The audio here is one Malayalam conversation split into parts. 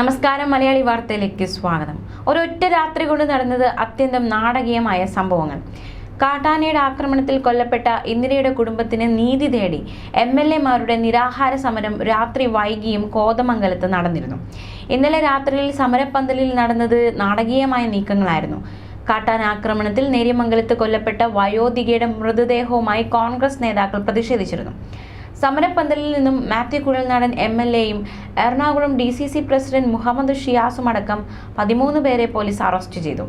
നമസ്കാരം മലയാളി വാർത്തയിലേക്ക് സ്വാഗതം. ഒരൊറ്റ രാത്രി കൊണ്ട് നടന്നത് അത്യന്തം നാടകീയമായ സംഭവങ്ങൾ. കാട്ടാനയുടെ ആക്രമണത്തിൽ കൊല്ലപ്പെട്ട ഇന്ദിരയുടെ കുടുംബത്തിന് നീതി തേടി എം എൽ എമാരുടെ നിരാഹാര സമരം രാത്രി വൈകിയും കോതമംഗലത്ത് നടന്നിരുന്നു. ഇന്നലെ രാത്രിയിൽ സമരപ്പന്തലിൽ നടന്നത് നാടകീയമായ നീക്കങ്ങളായിരുന്നു. കാട്ടാന ആക്രമണത്തിൽ നേര്യമംഗലത്ത് കൊല്ലപ്പെട്ട വയോധികയുടെ മൃതദേഹവുമായി കോൺഗ്രസ് നേതാക്കൾ പ്രതിഷേധിച്ചിരുന്നു. സമരപ്പന്തലിൽ നിന്നും മാത്യു കുഴൽനാടൻ എം എൽ എയും Ernakulam D C C president Muhammad ഷിയാസും അടക്കം പതിമൂന്ന് പേരെ പോലീസ് അറസ്റ്റ് ചെയ്തു.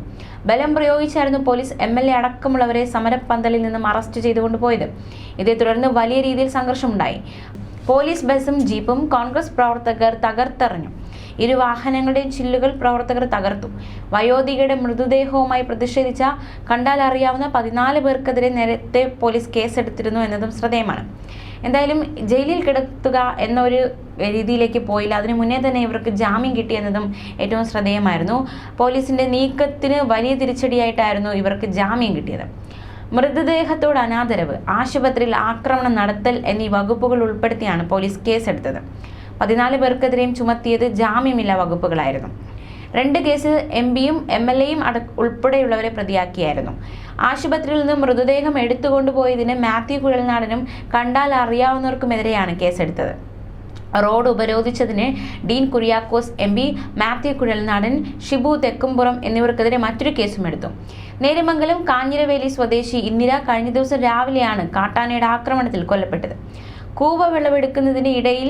ബലം പ്രയോഗിച്ചായിരുന്നു പോലീസ് എം എൽ എ അടക്കമുള്ളവരെ സമരപ്പന്തലിൽ നിന്നും അറസ്റ്റ് ചെയ്തുകൊണ്ട് പോയത്. ഇതേ തുടർന്ന് വലിയ രീതിയിൽ സംഘർഷമുണ്ടായി. പോലീസ് ബസും ജീപ്പും കോൺഗ്രസ് പ്രവർത്തകർ തകർത്തെറിഞ്ഞു. ഇരു വാഹനങ്ങളുടെയും ചില്ലുകൾ പ്രവർത്തകർ തകർത്തു. വയോധികയുടെ മൃതദേഹവുമായി പ്രതിഷേധിച്ച കണ്ടാൽ അറിയാവുന്ന പതിനാല് പേർക്കെതിരെ നേരത്തെ പോലീസ് കേസെടുത്തിരുന്നു എന്നതും ശ്രദ്ധേയമാണ്. എന്തായാലും ജയിലിൽ കിടത്തുക എന്നൊരു രീതിയിലേക്ക് പോയില്ല. അതിനു മുന്നേ തന്നെ ഇവർക്ക് ജാമ്യം കിട്ടിയെന്നതും ഏറ്റവും ശ്രദ്ധേയമായിരുന്നു. പോലീസിന്റെ നീക്കത്തിന് വലിയ തിരിച്ചടിയായിട്ടായിരുന്നു ഇവർക്ക് ജാമ്യം കിട്ടിയത്. മൃതദേഹത്തോട് അനാദരവ് ആശുപത്രിയിൽ ആക്രമണം നടത്തൽ എന്നീ വകുപ്പുകൾ ഉൾപ്പെടുത്തിയാണ് പോലീസ് കേസെടുത്തത്. പതിനാല് പേർക്കെതിരെയും ചുമത്തിയത് ജാമ്യമില്ല വകുപ്പുകളായിരുന്നു. രണ്ട് കേസിൽ എം പിയും എം എൽ എയും അട ഉൾപ്പെടെയുള്ളവരെ പ്രതിയാക്കിയായിരുന്നു. ആശുപത്രിയിൽ നിന്ന് മൃതദേഹം എടുത്തുകൊണ്ടുപോയതിന് മാത്യു കുഴൽനാടനും കണ്ടാൽ അറിയാവുന്നവർക്കുമെതിരെയാണ് കേസെടുത്തത്. റോഡ് ഉപരോധിച്ചതിന് ഡീൻ കുര്യാക്കോസ് എം പി മാത്യു കുഴൽനാടൻ ഷിബു തെക്കുംപുറം എന്നിവർക്കെതിരെ മറ്റൊരു കേസും എടുത്തു. നേരമംഗലം കാഞ്ഞിരവേലി സ്വദേശി ഇന്ദിര കഴിഞ്ഞ ദിവസം രാവിലെയാണ് കാട്ടാനയുടെ ആക്രമണത്തിൽ കൊല്ലപ്പെട്ടത്. കൂവ വിളവെടുക്കുന്നതിന് ഇടയിൽ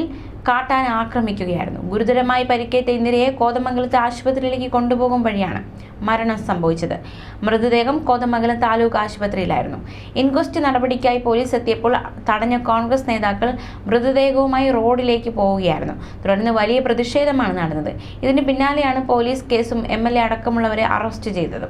കാട്ടാന ആക്രമിക്കുകയായിരുന്നു. ഗുരുതരമായി പരിക്കേറ്റ ഇന്ദിരയെ കോതമംഗലത്തെ ആശുപത്രിയിലേക്ക് കൊണ്ടുപോകും വഴിയാണ് മരണം സംഭവിച്ചത്. മൃതദേഹം കോതമംഗലം താലൂക്ക് ആശുപത്രിയിലായിരുന്നു. ഇൻക്വസ്റ്റ് നടപടിക്കായി പോലീസ് എത്തിയപ്പോൾ തടഞ്ഞ കോൺഗ്രസ് നേതാക്കൾ മൃതദേഹവുമായി റോഡിലേക്ക് പോവുകയായിരുന്നു. തുടർന്ന് വലിയ പ്രതിഷേധമാണ് നടന്നത്. ഇതിന് പിന്നാലെയാണ് പോലീസ് കേസും എ അടക്കമുള്ളവരെ അറസ്റ്റ് ചെയ്തത്.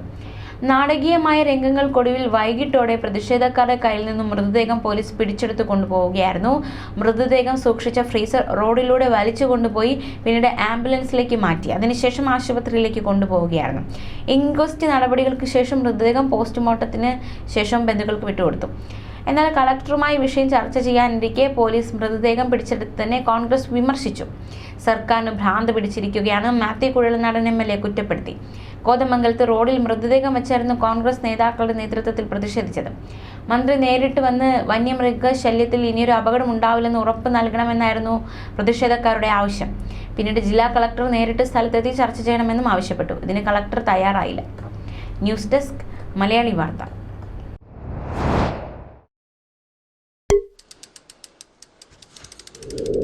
നാടകീയമായ രംഗങ്ങൾക്കൊടുവിൽ വൈകിട്ടോടെ പ്രതിഷേധക്കാരുടെ കയ്യിൽ നിന്നും മൃതദേഹം പോലീസ് പിടിച്ചെടുത്ത് കൊണ്ടുപോവുകയായിരുന്നു. മൃതദേഹം സൂക്ഷിച്ച ഫ്രീസർ റോഡിലൂടെ വലിച്ചു കൊണ്ടുപോയി പിന്നീട് ആംബുലൻസിലേക്ക് മാറ്റി. അതിനുശേഷം ആശുപത്രിയിലേക്ക് കൊണ്ടുപോവുകയായിരുന്നു. ഇൻക്വസ്റ്റ് നടപടികൾക്ക് ശേഷം മൃതദേഹം പോസ്റ്റ്മോർട്ടത്തിന് ശേഷം ബന്ധുക്കൾക്ക് വിട്ടുകൊടുത്തു. എന്നാൽ കളക്ടറുമായി വിഷയം ചർച്ച ചെയ്യാനിരിക്കെ പോലീസ് മൃതദേഹം പിടിച്ചെടുത്തതിനെ കോൺഗ്രസ് വിമർശിച്ചു. സർക്കാരിന് ഭ്രാന്ത് പിടിച്ചിരിക്കുകയാണ് Mathew Kuzhalnadan M L A കുറ്റപ്പെടുത്തി. കോതമംഗലത്ത് റോഡിൽ മൃതദേഹം വെച്ചായിരുന്നു കോൺഗ്രസ് നേതാക്കളുടെ നേതൃത്വത്തിൽ പ്രതിഷേധിച്ചത്. മന്ത്രി നേരിട്ട് വന്ന് വന്യമൃഗ ശല്യത്തിൽ ഇനിയൊരു അപകടം ഉണ്ടാവില്ലെന്ന് ഉറപ്പ് നൽകണമെന്നായിരുന്നു പ്രതിഷേധക്കാരുടെ ആവശ്യം. പിന്നീട് ജില്ലാ കളക്ടർ നേരിട്ട് സ്ഥലത്തെത്തി ചർച്ച ചെയ്യണമെന്നും ആവശ്യപ്പെട്ടു. ഇതിന് കളക്ടർ തയ്യാറായില്ല. ന്യൂസ് ഡെസ്ക് മലയാളി വാർത്ത. you